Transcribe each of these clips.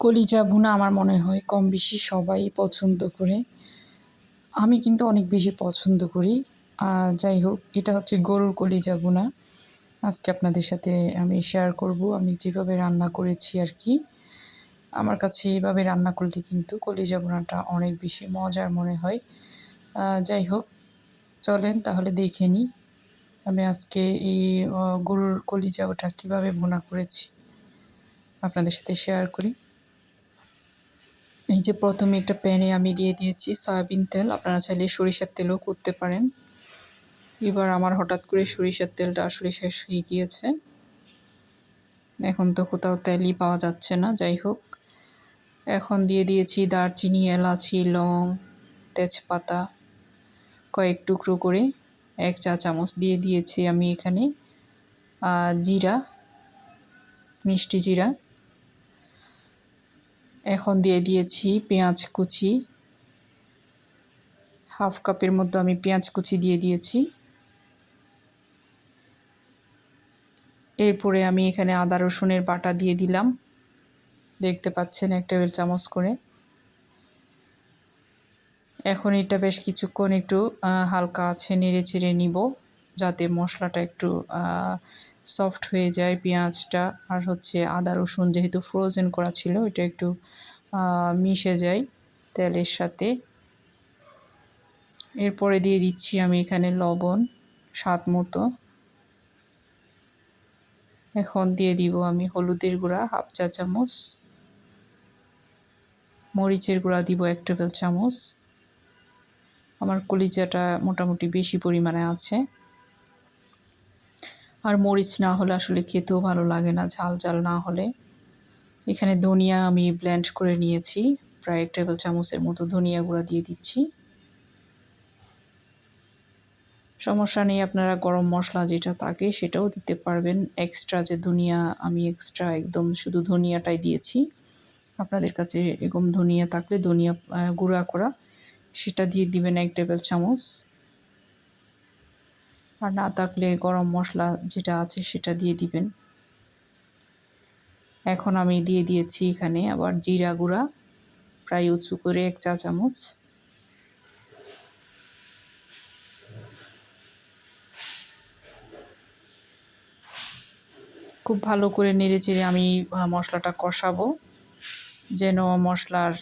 কলিজা ভুনা আমার মনে হয় কম বেশি সবাই পছন্দ করে। আমি কিন্তু অনেক বেশি পছন্দ করি। যাই হোক, এটা হচ্ছে গরুর কলিজা ভুনা। আজকে আপনাদের সাথে আমি শেয়ার করব। আমি যেভাবে রান্না করেছি আর কি, আমার কাছে এইভাবে রান্না করলে কিন্তু কলিজা ভুনাটা অনেক বেশি মজার মনে হয়। যাই হোক, চলেন তাহলে দেখে নিই আমি আজকে এই গরুর কলিজা ওটা কীভাবে ভুনা করেছি। আপনাদের সাথে শেয়ার করি। যে প্রথমে একটা প্যানে আমি দিয়ে দিয়েছি সয়াবিন তেল, আপনারা চাইলে সরিষার তেলও করতে পারেন। এবার আমার হঠাৎ করে সরিষার তেলটা আসলে শেষ হয়ে গিয়েছে। এখন তো কোথাও তেলই পাওয়া যাচ্ছে না, যাই হোক। এখন দিয়ে দিয়েছি দারচিনি, এলাচি, লং, তেজপাতা কয়েক টুকরো করে, এক চা চামচ দিয়ে দিয়েছি আমি এখানে। জিরা, মিষ্টি জিরা। এখন দিয়ে দিয়েছি পেঁয়াজ কুচি। হাফ কাপের মধ্যে আমি পেঁয়াজ কুচি দিয়ে দিয়েছি। এরপরে আমি এখানে আদা, রসুনের বাটা দিয়ে দিলাম। দেখতে পাচ্ছেন এক টেবিল চামচ করে। এখন এটা বেশ কিছুক্ষণ একটু হালকা আছে নেড়ে চেড়ে নিব, যাতে মশলাটা একটু সফট হয়ে যায় পেঁয়াজটা আর হচ্ছে আদা, রসুন যেহেতু ফ্রোজেন করা ছিল এটা একটু মিশে যায় তেলের সাথে। এরপরে দিয়ে দিচ্ছি আমি এখানে লবণ, স্বাদ মতো। এখন দিয়ে দিব আমি হলুদের গুঁড়া, হাফ চা চামচ। মরিচের গুঁড়া দিব এক টেবিল চামচ। আমার কলিজাটা মোটামুটি বেশি পরিমাণে আছে। আর মরিচ না হলে আসলে খেতেও ভালো লাগে না, ঝাল ঝাল না হলে। এখানে ধনিয়া আমি ব্ল্যান্ড করে নিয়েছি, প্রায় এক টেবিল চামচের মতো ধনিয়া গুঁড়া দিয়ে দিচ্ছি। সমস্যা নেই, আপনারা গরম মশলা যেটা থাকে সেটাও দিতে পারবেন। এক্সট্রা যে ধনিয়া আমি এক্সট্রা একদম শুধু ধনিয়াটাই দিয়েছি। আপনাদের কাছে এরকম ধনিয়া থাকলে ধনিয়া গুঁড়া করা, সেটা দিয়ে দিবেন এক টেবিল চামচ। আর না থাকলে গরম মশলা যেটা আছে সেটা দিয়ে দিবেন। এখন আমি দিয়ে দিয়েছি এখানে আবার জিরা গুঁড়া, প্রায় উঁচু করে এক চা চামচ। খুব ভালো করে নেড়ে চেড়ে আমি মশলাটা কষাবো, যেন মশলার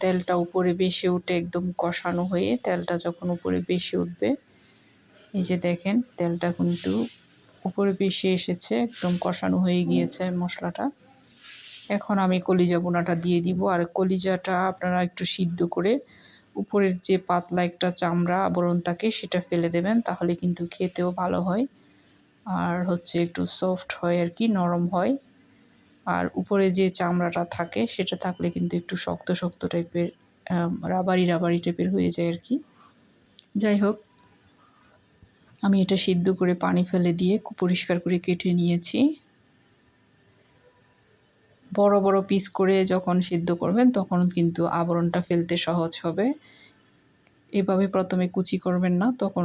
তেলটা উপরে বেশি উঠে একদম কষানো হয়ে তেলটা যখন উপরে বেশি উঠবে এই যে দেখেন, তেলটা কিন্তু উপরে বেশি এসেছে, একদম কষানো হয়ে গিয়েছে মশলাটা। এখন আমি কলিজা বোনাটা দিয়ে দিব, আর কলিজাটা আপনারা একটু সিদ্ধ করে উপরের যে পাতলা একটা চামড়া আবরণ থাকে সেটা ফেলে দেবেন, তাহলে কিন্তু খেতেও ভালো হয়। আর হচ্ছে একটু সফট হয় আর কি, নরম হয়। আর উপরে যে চামড়াটা থাকে সেটা থাকলে কিন্তু একটু শক্ত শক্ত টাইপের রাবারি রাবারি টাইপের হয়ে যায় আর কি। যাই হোক আমি এটা সিদ্ধ করে পানি ফেলে দিয়ে পরিষ্কার করে কেটে নিয়েছি। বড় বড় পিস করে যখন সিদ্ধ করবেন, তখন কিন্তু আবরণটা ফেলতে সহজ হবে। এভাবে প্রথমে কুচি করবেন না, তখন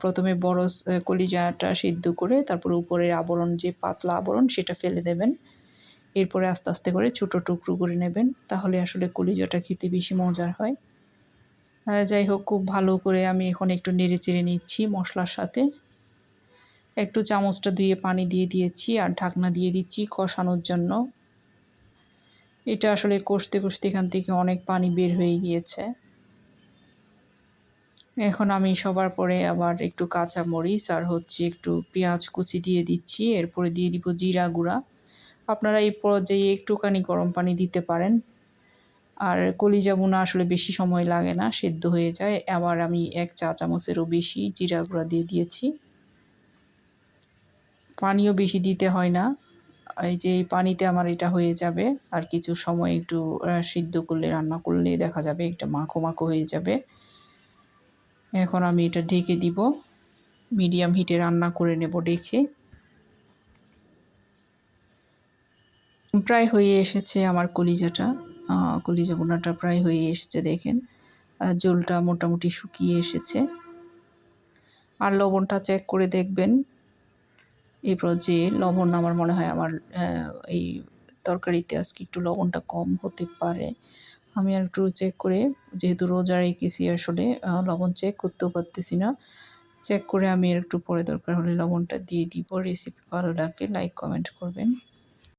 প্রথমে বড় কলিজাটা সিদ্ধ করে তারপর উপরের আবরণ, যে পাতলা আবরণ, সেটা ফেলে দেবেন। এরপরে আস্তে আস্তে করে ছোটো টুকরো করে নেবেন, তাহলে আসলে কলিজাটা খেতে বেশি মজার হয়। যাই হোক, খুব ভালো করে আমি এখন একটু নেড়ে চেড়ে নিচ্ছি মশলার সাথে। একটু চামচটা ধুয়ে পানি দিয়ে দিয়েছি আর ঢাকনা দিয়ে দিচ্ছি কষানোর জন্য। এটা আসলে কষতে কষতে এখান থেকে অনেক পানি বের হয়ে গিয়েছে। এখন আমি সবার পরে আবার একটু কাঁচা মরিচ আর হচ্ছে একটু পেঁয়াজ কুচি দিয়ে দিচ্ছি, এরপরে দিয়ে দিব জিরা গুঁড়া। আপনারা এই পর্যায়ে একটুখানি গরম পানি দিতে পারেন। আর কলিজা বোনা আসলে বেশি সময় লাগে না, সেদ্ধ হয়ে যায়। আবার আমি এক চা চামচেরও বেশি জিরা গুঁড়া দিয়ে দিয়েছি। পানিও বেশি দিতে হয় না। এই যে পানিতে আমার এটা হয়ে যাবে, আর কিছু সময় একটু সিদ্ধ করলে, রান্না করলে দেখা যাবে একটা মাখো মাখো হয়ে যাবে। এখন আমি এটা ঢেকে দিব। মিডিয়াম হিটে রান্না করে নেব ডেকে প্রায় হয়ে এসেছে আমার কলিজাটা। কলিজা বোনাটা প্রায় হয়ে এসেছে দেখেন। জলটা মোটামুটি শুকিয়ে এসেছে। আর লবণটা চেক করে দেখবেন। এরপর যে লবণ আমার মনে হয় আমার এই তরকারিতে আজকে একটু লবণটা কম হতে পারে। আমি আর একটু চেক করে, যেহেতু রোজা রেখেছি আসলে লবণ চেক করতেও পারতেছি না। চেক করে আমি আর একটু পরে দরকার হলে লবণটা দিয়ে দিব। রেসিপি ভালো লাগলে লাইক কমেন্ট করবেন।